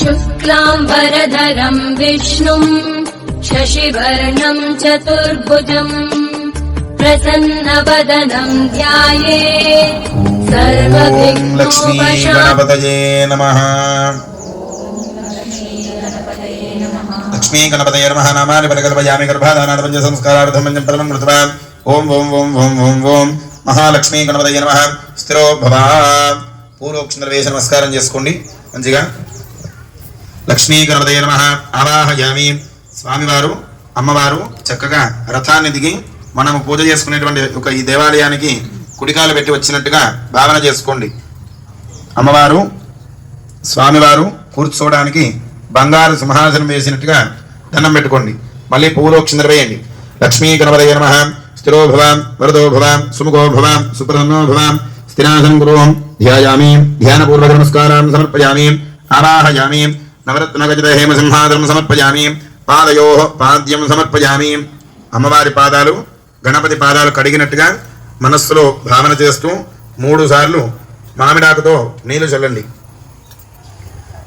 शुक्लाम्बरधरम् विष्णुम् शशिवर्णम् चतुर्भुजम् प्रसन्नवदनम् ध्याये ఓం లక్ష్మీ గణపతయే నమ లక్ష్మీ గణపతయ నమ నామాని పరికల్పయామి గర్భాధానాద పంచ సంస్కారార్థం పంచం పరమం కృతవాన్ ఓం ఓం ఓం ఓం ఓం ఓం మహాలక్ష్మీ గణపతయ నమ స్థిరో భవ పూర్వోక్షర వేసి నమస్కారం చేసుకోండి మంచిగా లక్ష్మీగణపదయ నమ. ఆవాహయామి. స్వామివారు అమ్మవారు చక్కగా రథాన్ని దిగి మనము పూజ చేసుకునేటువంటి ఒక ఈ దేవాలయానికి కుడికాలు పెట్టి వచ్చినట్టుగా భావన చేసుకోండి. అమ్మవారు స్వామివారు కూర్చోవడానికి బంగారు సింహాసనం వేసినట్టుగా దండం పెట్టుకోండి. మళ్ళీ పూలోక్షందర వేయండి. లక్ష్మీ గణపతయ నమ. స్థిరో భవాం వరదో భవాం సుముఖో భవాం సుప్రసన్నో భవాం స్థిరాసనం గురువం ధ్యాయామి. ధ్యానపూర్వక నమస్కారం సమర్పయామి. ఆవాహయామి. నవరత్నగజత హేమ సింహాసనం సమర్పయామి. పాదయో పాద్యం సమర్పయామి. అమ్మవారి పాదాలు గణపతి పాదాలు కడిగినట్టుగా మనస్సులో భావన చేస్తూ మూడు సార్లు మామిడాకుతో నీళ్ళు చల్లండి.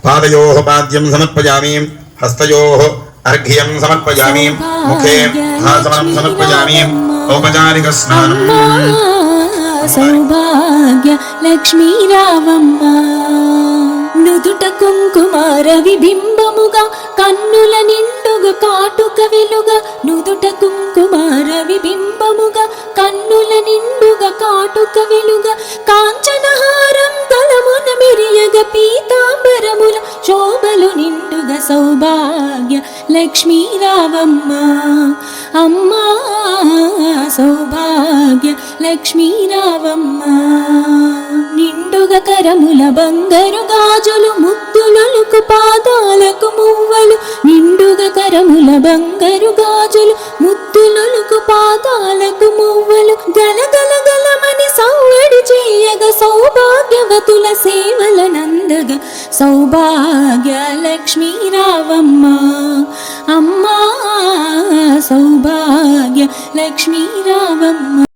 పాదయో పాద్యం సమర్పయామి. హస్తయో అర్ఘ్యం సమర్పయామి. ముఖే ఆసనం సమర్పయామి. ఔపచారిక స్నానం. సౌభాగ్య లక్ష్మీ రావమ్మ నుదుట కుంకుమార విబింబముగా కన్నుల నిండుగా కాటుక వెలుగా. నుదుట కుంకుమార విబింబముగా కన్నుల నిండుగా కాటుక వెలుగా. కాంచనహారం తలమున మెరియగ పీతాంబరముల శోభలు నిండుగా సౌభాగ్య లక్ష్మీ రావమ్మ అమ్మా సౌభాగ్య లక్ష్మీ రావమ్మ నిండుగా వరముల బంగారు గాజులు ముద్దులకు పాదాలకు మువ్వలు నిండుగా కరముల బంగారు గాజులు ముద్దులకు పాదాలకు మువ్వలు. గలగల గలమని సౌవడి చేయగ సౌభాగ్యవతుల సేవల నందగ. సౌభాగ్య లక్ష్మీ రావమ్మ అమ్మా సౌభాగ్య లక్ష్మీ రావమ్మ.